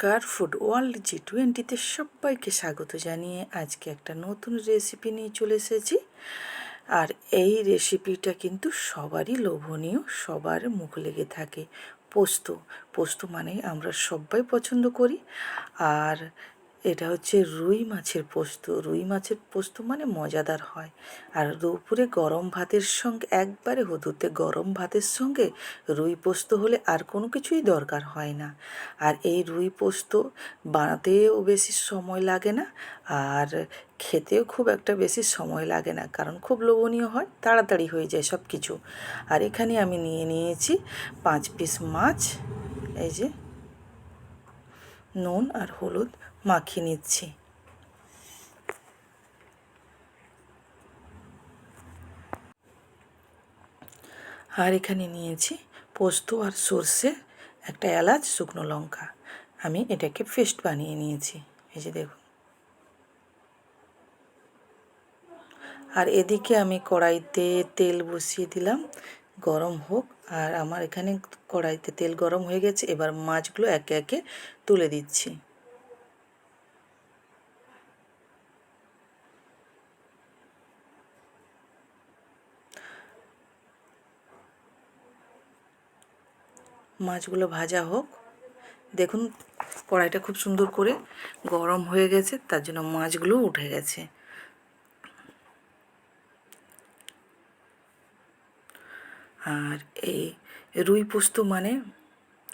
নমস্কার food world জি টোয়েন্টিতে সবাইকে স্বাগত জানিয়ে আজকে একটা নতুন রেসিপি নিয়ে চলে এসেছি। আর এই রেসিপিটা কিন্তু সবারই লোভনীয়, সবার মুখ লেগে থাকে। পোস্ত পোস্ত মানে আমরা সবাই পছন্দ করি। আর এটা হচ্ছে রুই মাছের পোস্ত। রুই মাছের পোস্ত মানে মজাদার হয়। আর দুপুরে গরম ভাতের সঙ্গে, একবারে হদুতে গরম ভাতের সঙ্গে রুই পোস্ত হলে আর কোনো কিছুই দরকার হয় না। আর এই রুই পোস্ত বানাতেও বেশি সময় লাগে না, আর খেতেও খুব একটা বেশি সময় লাগে না, কারণ খুব লোভনীয় হয়, তাড়াতাড়ি হয়ে যায় সব কিছু আর এখানে আমি নিয়ে নিয়েছি পাঁচ পিস মাছ, এই যে নুন আর হলুদ। মাখিয়ে নিচ্ছি। আর এখানে নিয়েছি পোস্ত আর সর্ষে, একটা এলাচ, শুকনো লঙ্কা। আমি এটাকে পেস্ট বানিয়ে নিয়েছি, এই যে দেখুন। আর এদিকে আমি কড়াইতে তেল বসিয়ে দিলাম, গরম হোক। আর আমার এখানে কড়াইতে তেল গরম হয়ে গেছে, এবার মাছগুলো একে একে তুলে দিচ্ছি। মাছগুলো ভাজা হোক। দেখুন, কড়াইটা খুব সুন্দর করে গরম হয়ে গেছে, তার জন্য মাছগুলো উঠে গেছে। আর এই রুই পোস্ত মানে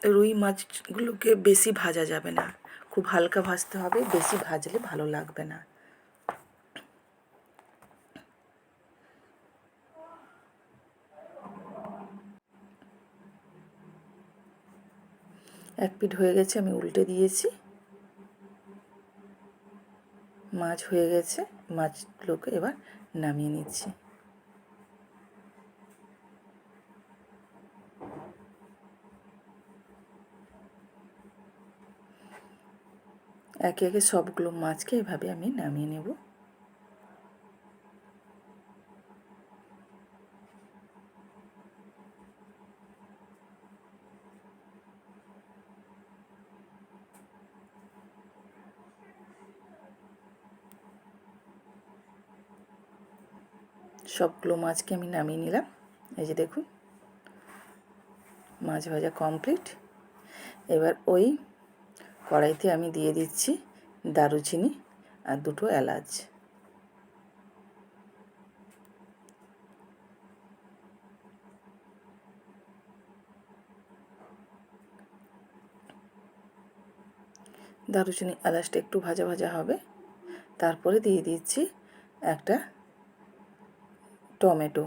রুই মাছগুলোকে বেশি ভাজা যাবে না। খুব হালকা ভাজতে হবে, বেশি ভাজলে ভালো লাগবে না। এক পিঠ হয়ে গেছে, আমি উল্টে দিয়েছি। মাছ হয়ে গেছে, মাছগুলোকে এবার নামিয়ে নিচ্ছি। একে একে সবগুলো মাছকে এভাবে আমি নামিয়ে নেব। সবগুলো মাছকে আমি নামিয়ে নিলাম। এই যে দেখুন, মাছ ভাজা কমপ্লিট এবার ওই কড়াইতে আমি দিয়ে দিচ্ছি দারুচিনি আর দুটো এলাচ। দারুচিনি এলাচটা একটু ভাজা ভাজা হবে। তারপরে দিয়ে দিচ্ছি একটা টমেটো।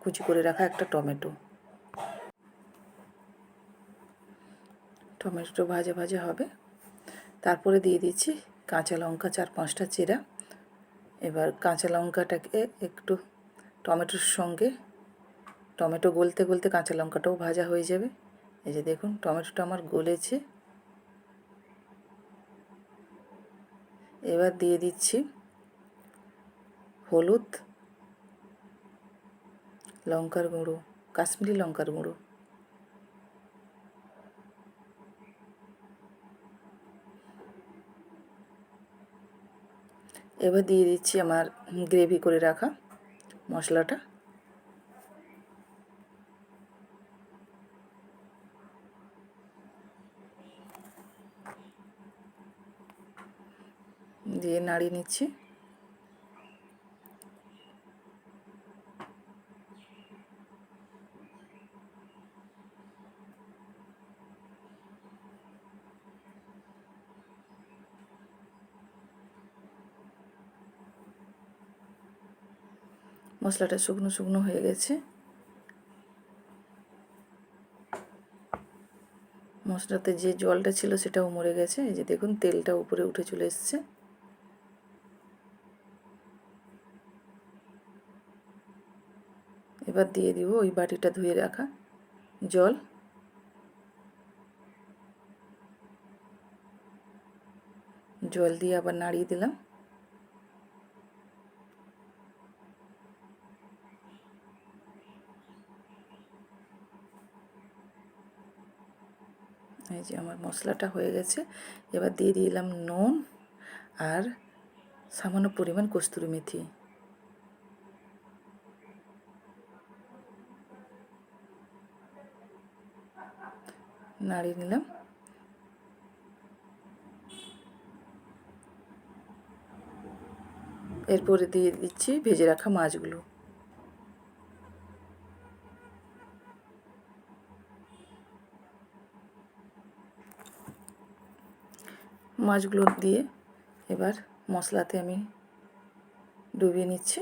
কুচি করে রাখা একটা টমেটো। টমেটো ভাজা ভাজা হবে। তারপরে দিয়ে দিচ্ছি কাঁচা লঙ্কা, চার পাঁচটা চেরা। এবার কাঁচা লঙ্কাটাকে একটু টমেটোর সঙ্গে, টমেটো গলতে গলতে কাঁচা লঙ্কাটাও ভাজা হয়ে যাবে। এই যে দেখুন, টমেটোটা আমার গলেছে। এবার দিয়ে দিচ্ছি হলুদ লঙ্কার গুঁড়ো, কাশ্মীরি লঙ্কার গুঁড়ো। এবার দিয়ে দিচ্ছি আমার গ্রেভি করে রাখা মশলাটা। দিয়ে নাড়িয়ে নিচ্ছি। মশলাটা শুকনো শুকনো হয়ে গেছে। মশলাতে যে জলটা ছিল সেটাও মরে গেছে। এই যে দেখুন, তেলটা উপরে উঠে চলে এসছে। এবার দিয়ে দিব ওই বাটিটা ধুয়ে রাখা জল। জল দিয়ে আবার নাড়িয়ে দিলাম। এই যে আমার মশলাটা হয়ে গেছে, এবার দিয়ে দিলাম নুন আর সামান্য পরিমাণ কস্তুরি মেথি। নাড়িয়ে নিলাম। এরপরে দিয়ে দিচ্ছি ভেজে রাখা মাছগুলো। মাছগুলো দিয়ে এবার মশলাতে আমি ডুবিয়ে নিচ্ছি।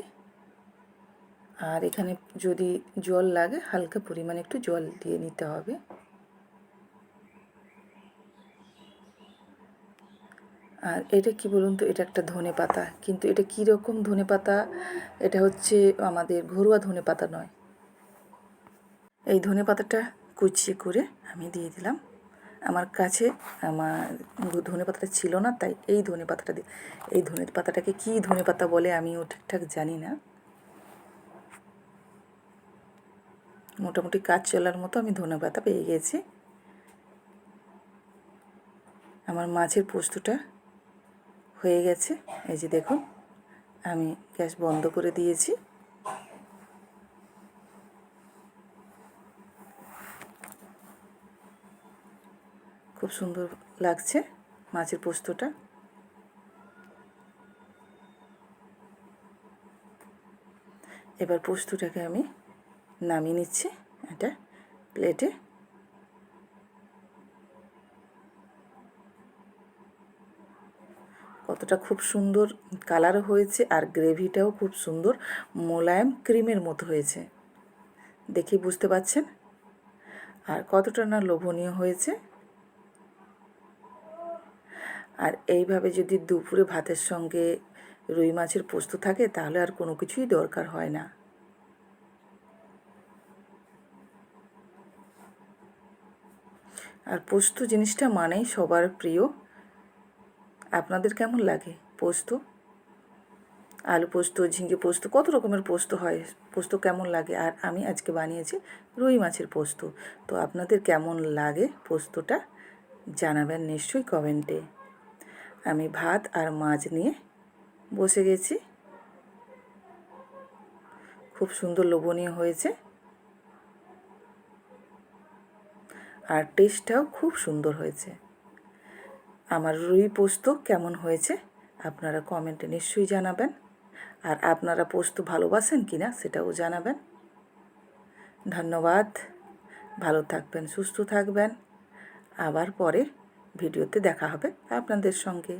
আর এখানে যদি জল লাগে, হালকা পরিমাণে একটু জল দিয়ে নিতে হবে। আর এটা কি বলুন তো, এটা একটা ধনে পাতা। কিন্তু এটা কী রকম ধনে পাতা? এটা হচ্ছে আমাদের ঘরোয়া ধনে পাতা নয়। এই ধনে পাতাটা কুচিয়ে করে আমি দিয়ে দিলাম। আমার কাছে আমার ধনে পাতাটা ছিল না, তাই এই ধনে পাতাটা দিয়ে এই ধনে পাতাটাকে কী ধনে পাতা বলে আমিও ঠিকঠাক জানি না। মোটামুটি কাজ চলার মতো আমি ধনে পাতা পেয়ে গেছি। আমার মাছের পোস্তটা হয়ে গেছে। এই যে দেখুন, আমি গ্যাস বন্ধ করে দিয়েছি। খুব সুন্দর লাগছে মাছের পোস্তটা। এবার পোস্তটাকে আমি নামিয়ে নিচ্ছি একটা প্লেটে। কতটা খুব সুন্দর কালারও হয়েছে আর গ্রেভিটাও খুব সুন্দর, মোলায়েম ক্রিমের মতো হয়েছে। দেখি বুঝতে পারছেন? আর কতটা না লোভনীয় হয়েছে। আর এইভাবে যদি দুপুরে ভাতের সঙ্গে রুই মাছের পোস্ত থাকে, তাহলে আর কোনো কিছুই দরকার হয় না। আর পোস্ত জিনিসটা মানেই সবার প্রিয়। আপনাদের কেমন লাগে পোস্ত? আলু পোস্ত ঝিঙ্গে পোস্ত, কত রকমের পোস্ত হয়? পোস্ত কেমন লাগে? আর আমি আজকে বানিয়েছি রুই মাছের পোস্ত। তো আপনাদের কেমন লাগে পোস্তটা জানাবেন নিশ্চয়ই কমেন্টে। আমি ভাত আর মাছ নিয়ে বসে গেছি। খুব সুন্দর লোভনীয় হয়েছে। আর টেস্টটাও খুব সুন্দর হয়েছে। আমার রুই পোস্ত কেমন হয়েছে আপনারা কমেন্টে নিশ্চয়ই জানাবেন। আর আপনারা পোস্ত ভালোবাসেন কি না সেটাও জানাবেন। ধন্যবাদ। ভালো থাকবেন, সুস্থ থাকবেন। আবার পরে ভিডিওতে দেখা হবে আপনাদের সঙ্গে।